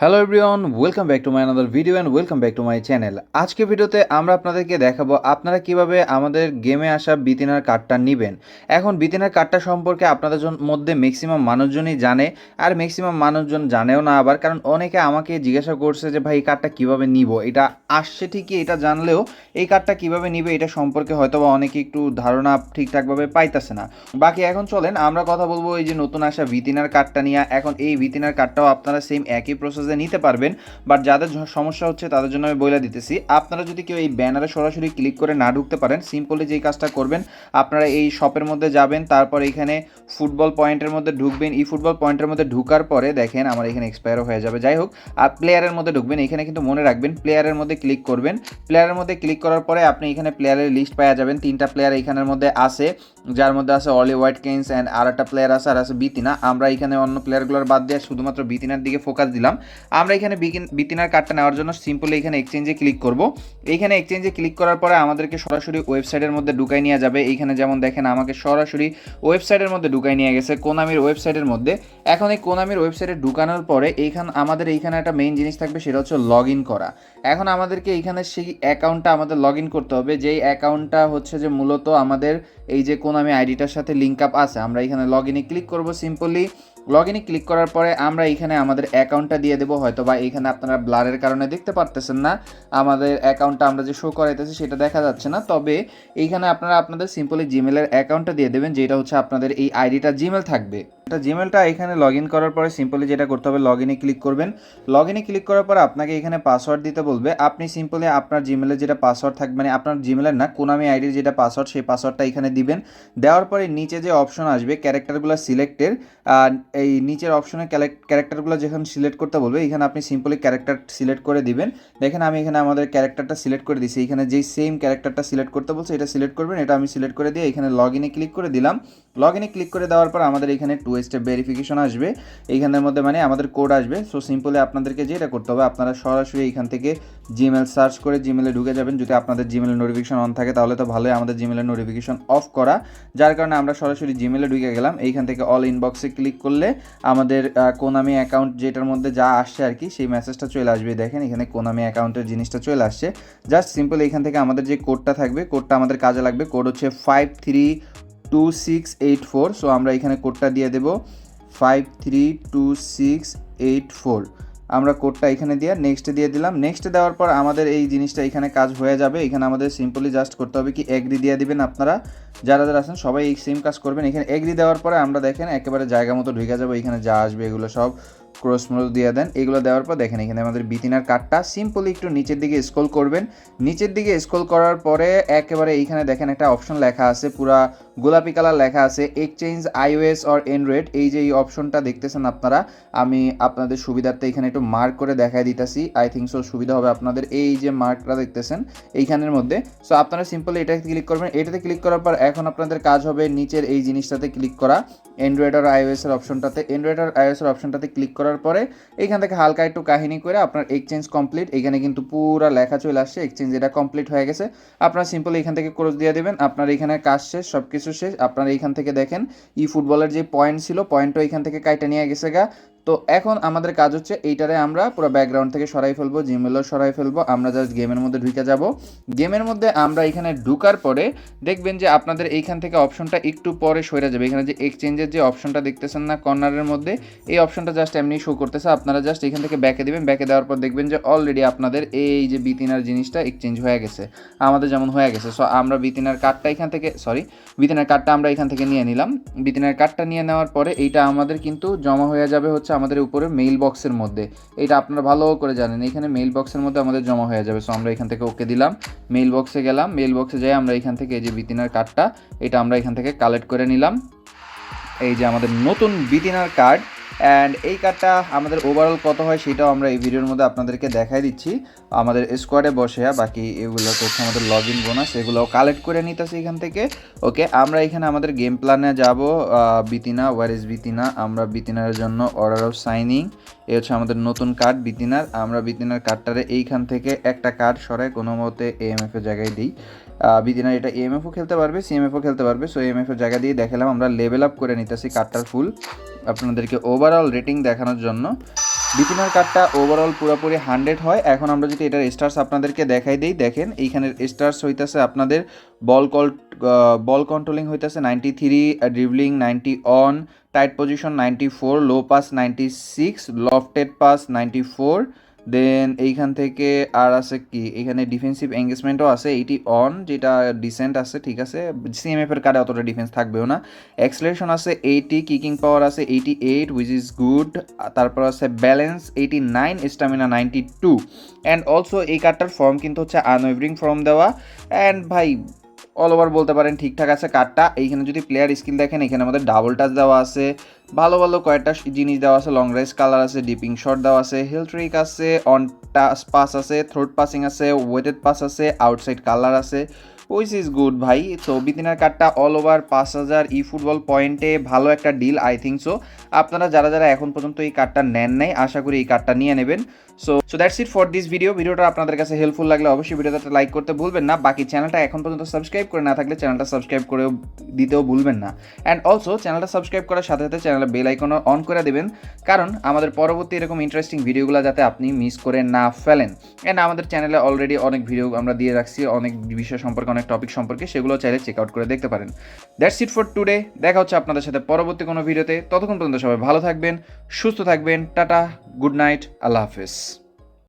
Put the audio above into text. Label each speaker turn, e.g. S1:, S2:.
S1: Hello everyone welcome back to my another video and welcome back to my channel আজকে ভিডিওতে আমরা আপনাদেরকে দেখাবো আপনারা কীভাবে আমাদের গেমে আসা বিতিনার কার্ডটা নেবেন। এখন বিতিনার কার্ডটা সম্পর্কে আপনাদের মধ্যে ম্যাক্সিমাম মানুষজনই জানে আর ম্যাক্সিমাম মানুষজন জানেও না আবার, কারণ অনেকে আমাকে জিজ্ঞাসা করছে যে ভাই এই কার্ডটা কীভাবে নিব? এটা আসছে ঠিকই, এটা জানলেও এই কার্ডটা কীভাবে নিবে এটা সম্পর্কে হয়তো বা অনেকে একটু ধারণা ঠিকঠাকভাবে পাইতেছে না। বাকি এখন চলেন, আমরা কথা বলব এই যে নতুন আসা ভিতিনার কার্ডটা নিয়ে। এখন এই ভিতিনার কার্ডটাও আপনারা সেম একই প্রসেসে নিতে পারবেন বাট যাদের সমস্যা হচ্ছে তাদের জন্য আমি বলে দিতেছি। আপনারা যদি কেউ এই ব্যানারে সরাসরি ক্লিক করে না ঢুকতে পারেন সিম্পলি যেই কাজটা করবেন, আপনারা এই শপের মধ্যে যাবেন, তারপর এখানে ফুটবল পয়েন্টের মধ্যে ঢুকবেন। এই ফুটবল পয়েন্টের মধ্যে ঢুকার পরে দেখেন আমার এখানে এক্সপায়ারও হয়ে যাবে। যাই হোক, আর প্লেয়ারের মধ্যে ঢুকবেন, এখানে কিন্তু মনে রাখবেন প্লেয়ারের মধ্যে ক্লিক করবেন। প্লেয়ারের মধ্যে ক্লিক করার পরে আপনি এখানে প্লেয়ারের লিস্ট পাওয়া যাবেন। তিনটা প্লেয়ার এখানের মধ্যে আছে, যার মধ্যে আছে অলি হোয়াইট কেন্স অ্যান্ড আর একটা প্লেয়ার আছে, আর আছে বিতিনা। আমরা এখানে অন্য প্লেয়ারগুলোর বাদ দিয়ে শুধুমাত্র বিতিনার দিকে ফোকাস দিলাম। আমরা এখানে বিতিনার কার্ডটা নেওয়ার জন্য সিম্পলি এখানে এক্সচেঞ্জে ক্লিক করব। এইখানে এক্সচেঞ্জে ক্লিক করার পরে আমাদেরকে সরাসরি ওয়েবসাইটের মধ্যে ঢুকাই নিয়ে যাবে। এইখানে যেমন দেখেন আমাকে সরাসরি ওয়েবসাইটের মধ্যে ঢুকাই নিয়ে গেছে, কোনামির ওয়েবসাইটের মধ্যে। এখন এই কোনামির ওয়েবসাইটে ঢুকানোর পরে এইখান আমাদের এইখানে একটা মেইন জিনিস থাকবে, সেটা হচ্ছে লগ ইন করা। এখন আমাদেরকে এইখানে সেই অ্যাকাউন্টটা আমাদের লগ ইন করতে হবে। যেই অ্যাকাউন্টটা হচ্ছে যে মূলত আমাদের এই যে কোনামি আইডিটার সাথে লিঙ্ক আপ আছে, আমরা এখানে লগ ইনে ক্লিক করব সিম্পলি লগ ইনে ক্লিক করার পরে আমরা এখানে আমাদের অ্যাকাউন্টটা দিয়ে দেবো। হয়তো বা এখানে আপনারা ব্লারের কারণে দেখতে পারতেছেন না। আমাদের অ্যাকাউন্টটা আমরা যে শো করাইতেছি সেটা দেখা যাচ্ছে না। তবে এইখানে আপনারা আপনাদের সিম্পলি জিমেলের অ্যাকাউন্টটা দিয়ে দেবেন, যেটা হচ্ছে আপনাদের এই আইডিটা জিমেল থাকবে। এটা জিমেলটা এখানে লগ ইন করার পরে সিম্পলি যেটা করতে হবে লগ ইনে ক্লিক করবেন। লগ ইনে ক্লিক করার পর আপনাকে এখানে পাসওয়ার্ড দিতে বলবে। আপনি সিম্পলি আপনার জিমেলের যেটা পাসওয়ার্ড থাকবে মানে আপনার জিমেলের না কোনামি আইডির যেটা পাসওয়ার্ড সেই পাসওয়ার্ডটা এখানে দিবেন। দেওয়ার পরে নিচে যে অপশন আসবে ক্যারেক্টারগুলো সিলেক্টের এই নিচের অপশনে ক্যারেক্টারগুলো যেখানে সিলেক্ট করতে বলবে, এখানে আপনি সিম্পলি ক্যারেক্টার সিলেক্ট করে দিবেন। দেখেন আমি এখানে আমাদের ক্যারেক্টারটা সিলেক্ট করে দিছি এখানে যেই সেম ক্যারেক্টারটা সিলেক্ট করতে বলছে, এটা সিলেক্ট করবেন। এটা আমি সিলেক্ট করে দিয়ে এখানে লগ ইনে ক্লিক করে দিলাম। লগ ইনে ক্লিক করে দেওয়ার পর আমাদের এখানে টু স্টেপ ভেরিফিকেশন আসবে, এইখানের মধ্যে মানে আমাদের কোড আসবে। সো সিম্পলি আপনাদেরকে যেটা করতে হবে, আপনারা সরাসরি এইখান থেকে জিমেল সার্চ করে জিমেলে ঢুকে যাবেন। যদি আপনাদের জিমেলের নোটিফিকেশন অন থাকে, তাহলে তো ভালোই আমাদের জিমেলের নোটিফিকেশন অফ করা। যার কারণে আমরা সরাসরি জিমেলে ঢুকে গেলাম। এইখান থেকে অল ইনবক্সে ক্লিক করলে আমাদের কোনামি অ্যাকাউন্ট যেটার মধ্যে যা আসছে আর কি, সেই মেসেজটা চলে আসবে। দেখেন এখানে কোনামি অ্যাকাউন্টের জিনিসটা চলে আসছে। জাস্ট সিম্পল এখান থেকে আমাদের যে কোডটা থাকবে কোডটা আমাদের কাজে লাগবে। কোড হচ্ছে five three two six eight four so আমরা এখানে কোডটা দিয়ে দেবো five three two six eight four আমরা কোডটা এখানে দিয়ে নেক্সটে দিয়ে দিলাম। নেক্সট দেওয়ার পর আমাদের এই জিনিসটা এখানে কাজ হয়ে যাবে। এখানে আমাদের সিম্পলি জাস্ট করতে হবে কি এগ্রি দিয়ে দিবেন আপনারা। যারা যারা আছেন, সবাই এই সেম কাজ করবেন। এখানে এগ্রি দেওয়ার পরে আমরা দেখেন একেবারে জায়গা মতো ঢুকে যাব। এখানে যা আসবে এগুলো সব। ক্রস মোড দিয়ে দেন, এগুলো দেওয়ার পর দেখেন এখানে আমাদের বিতিনার কার্ডটা সিম্পলি একটু নিচের দিকে স্ক্রল করবেন। নিচের দিকে স্ক্রল করার পরে একেবারে এইখানে দেখেন একটা অপশন লেখা আছে, পুরা গোলাপি কালার লেখা আছে এক্সচেঞ্জ আইওএস অর এন্ড্রয়েড এই যে এই অপশনটা দেখতেছেন আপনারা, আমি আপনাদের সুবিধার্থে এখানে একটু মার্ক করে দেখাই দিতেছি। আই থিঙ্ক সো সুবিধা হবে আপনাদের এই যে মার্কটা দেখতেছেন এইখানের মধ্যে। সো আপনারা সিম্পলি এটাতে ক্লিক করবেন। এটাতে ক্লিক করার পর এখন আপনাদের কাজ হবে নিচের এই জিনিসটাতে ক্লিক করা। অ্যান্ড্রয়েড আর আইওএস এর অপশনটাতে অ্যান্ড্রয়েড আর আইওএস এর অপশনটাতে ক্লিক করার পরে এইখান থেকে হালকা একটু কাহিনী করে আপনার এক্সচেঞ্জ কমপ্লিট এখানে কিন্তু পুরো লেখা চলে আসছে এক্সচেঞ্জ এটা কমপ্লিট হয়ে গেছে। আপনার সিম্পল এখান থেকে ক্রস দিয়ে দেবেন। আপনার এখানে কাজ শেষ সব কিছু শেষ। আপনার এইখান থেকে দেখেন ই ফুটবলের যে পয়েন্ট ছিল পয়েন্টও এখান থেকে কাইটা নিয়ে গেছে গা। তো এখন আমাদের কাজ হচ্ছে এইটারে আমরা পুরো ব্যাকগ্রাউন্ড থেকে সরাই ফেলব জিমেলও সরাই ফেলব, আমরা জাস্ট গেমের মধ্যে ঢুকে যাব। গেমের মধ্যে আমরা এখানে ঢুকার পরে দেখবেন যে আপনাদের এইখান থেকে অপশনটা একটু পরে সরে যাবে। এখানে যে এক্সচেঞ্জের যে অপশনটা দেখতেছেন না কর্নারের মধ্যে, এই অপশনটা জাস্ট এমনি শো করতেছে। আপনারা জাস্ট এখান থেকে ব্যাকে দিবেন ব্যাকে দেওয়ার পর দেখবেন যে অলরেডি আপনাদের এই যে বিতিনার জিনিসটা এক্সচেঞ্জ হয়ে গেছে। আমাদের যেমন হয়ে গেছে। সো আমরা বিতিনার কার্ডটা এখান থেকে সরি বিতিনার কার্ডটা আমরা এখান থেকে নিয়ে নিলাম। বিতিনার কার্ডটা নিয়ে নেওয়ার পরে এইটা আমাদের কিন্তু জমা হয়ে যাবে হচ্ছে আমাদের উপরে মেইল বক্সের মধ্যে। এটা আপনারা ভালো করে জানেন, এখানে মেইল বক্সের মধ্যে আমাদের জমা হয়ে যাবে। সো আমরা এখান থেকে ওকে দিলাম মেইল বক্সে গেলাম মেইল বক্সে যাই আমরা এখান থেকে এই যে বিতিনার কার্ডটা এটা আমরা এখান থেকে কালেক্ট করে নিলাম। এই যে আমাদের নতুন বিতিনার কার্ড অ্যান্ড এই কার্ডটা আমাদের ওভারঅল কত হয় সেটাও আমরা এই ভিডিওর মধ্যে আপনাদেরকে দেখাই দিচ্ছি। আমাদের স্কোয়াডে বসে বাকি এগুলো হচ্ছে আমাদের লগ ইন বোনাস এগুলোও কালেক্ট করে নিতেছি এখান থেকে। ওকে আমরা এখানে আমাদের গেম প্ল্যানে যাব। Vitinha where is Vitinha? আমরা বিতিনার জন্য অর্ডার অফ সাইনিং এ হচ্ছে আমাদের নতুন কার্ড বিতিনার। আমরা বিতিনার কার্ডটারে এইখান থেকে একটা কার্ড সরাই, কোনো মতে এএমএফ এর জায়গায় দিই। বিদিনার এটা এএমএফও খেলতে পারবে সিএমএফও খেলতে পারবে। সো এএমএফ এর জায়গা দিয়ে দেখালাম, আমরা লেভেল আপ করে নিতেছি কার্ডটার ফুল আপনাদেরকে ওভারঅল রেটিং দেখানোর জন্য। বিপিনার কার্ডটা ওভারঅল পুরোপুরি হান্ড্রেড হয়। এখন আমরা যদি এটার স্টার্স আপনাদেরকে দেখাই দিই, দেখেন এইখানের স্টার্স হইতেছে আপনাদের বল কল বল কন্ট্রোলিং হইতেছে ninety three dribbling ninety one tight possession ninety four low pass ninety six lofted pass ninety four then এইখান থেকে আর আছে কি? এখানে ডিফেন্সিভ এঙ্গেজমেন্টও আছে, এইটি অন যেটা ডিসেন্ট আছে, ঠিক আছে? সিএমএফ এর কার্ডে অতটা ডিফেন্স থাকবেও না। অ্যাক্সিলারেশন আছে এইটি কিকিং পাওয়ার আছে eighty eight which is good তারপর আছে balance eighty nine stamina ninety two and also এই কার্ডটার ফর্ম কিন্তু হচ্ছে আনওয়েভারিং ফর্ম দেওয়া। অ্যান্ড ভাই অল ওভার বলতে পারেন, ঠিকঠাক আছে কার্ডটা এইখানে যদি প্লেয়ার স্কিল দেখেন, এখানে আমাদের ডাবল টাচ দেওয়া আছে। ভালো ভালো কয়েকটা জিনিস দেওয়া আছে লং রেস কালার আছে ডিপিং শট দেওয়া আছে হিল ট্রিক আছে অন টাস পাস আছে থ্রোট পাসিং আছে ওয়েটেড পাস আছে আউটসাইড কালার আছে। উইচ ইজ গুড ভাই। তো বিতিনার কার্ডটা অল ওভার পাঁচ হাজার ই ফুটবল পয়েন্টে ভালো একটা ডিল আই থিঙ্ক সো আপনারা যারা যারা এখন পর্যন্ত এই কার্ডটা নেন নাই, আশা করি এই কার্ডটা নিয়ে নেবেন। So so that's it for this video ভিডিওটা আপনাদের কাছে হেল্পফুল লাগলে অবশ্যই ভিডিওটা লাইক করতে ভুলবেন না। বাকি চ্যানেলটা এখন পর্যন্ত সাবস্ক্রাইব করে না থাকলে চ্যানেলটা সাবস্ক্রাইব করে দিতেও ভুলবেন না। অ্যান্ড অলসো চ্যানেলটা সাবস্ক্রাইব করার সাথে সাথে চ্যানেলে বেল আইকন অন করে দেবেন। কারণ আমাদের পরবর্তী এরকম ইন্টারেস্টিং ভিডিওগুলো যাতে আপনি মিস করে না ফেলেন। অ্যান্ড আমাদের চ্যানেলে অলরেডি অনেক ভিডিও আমরা দিয়ে রাখছি। অনেক বিষয় সম্পর্কে অনেক টপিক সম্পর্কে সেগুলো চাইলে চেক আউট করে দেখতে পারেন। দ্যাটস ইট ফর টুডে দেখা হচ্ছে আপনাদের সাথে পরবর্তী কোনো ভিডিওতে ততক্ষণ পর্যন্ত সবাই ভালো থাকবেন, সুস্থ থাকবেন, টাটা গুড নাইট আল্লাহ হাফেজ।